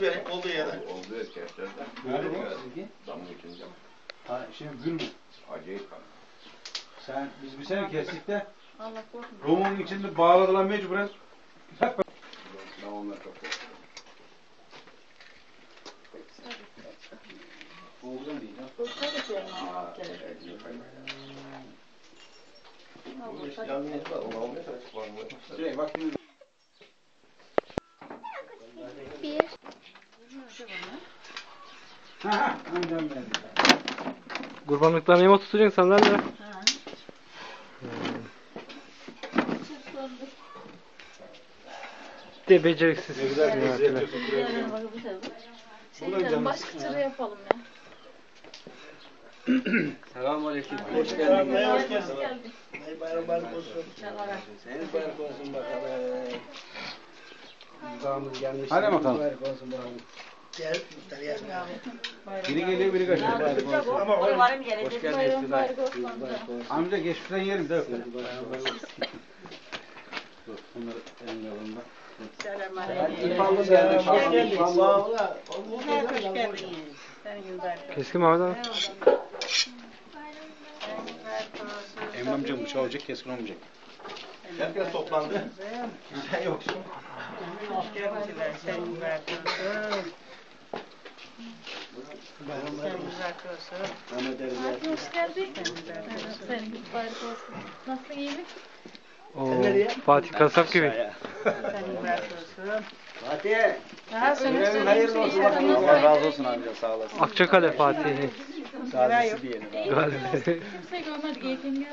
Verin olduğu yere. Oldu ya keflerde. Nerede bu? Damın içinde. Ha, şey gül mü? Acayip kan. Sen, biz bir sene kestik de Allah korkma. Romanın içinde bağladılar mecburen. Ben onunla çok korkuyorum. Oğuzdan değil ha. Korkma da şey ama almaya çalıştık. Var mı? Şey bak şimdi Bir. Ha amcam geldi. Kurbanlıklarını yama tutacaksın sen nerede? Ha. De beceriksiz. Ne güzel yapıyorsun. Bir. Şey Ulan diyorum, canım başka türlü ya. yapalım ya. Selamünaleyküm. Hoş geldin. Hoş Hoş geldin. Hayır bayram bayram olsun. Senin bayrak olsun bakalım. İmzamız gelmiş. Hadi bakalım. Bayrak olsun bakalım. Gel. Muhtar gel. Biri geliyor biri kaçıyor. Ama o Hoş geldin Bayram Esra. bayrak olsun amca. Geçmişten yerim de. Alın bak. Hadi İpallı geldi. Hoş geldin. İpallı. Sağ ol. ha. Keskin Mehmet abi. Emin amcam bıçağı olacak keskin olmayacak. Herkes toplandı. Sen yoksun. Mehmet Ali geldi. Hadi hoş geldin. Gibi bayrak olsun. Nasılsın iyi mi? Oo, Fatih Kasap gibi. Fatih. Ha, hayırlı olsun. Allah razı olsun amca sağ olasın. Akçakale Fatih. Sağlıklı diyelim. Galiba. Kimse görmedi. Geldi.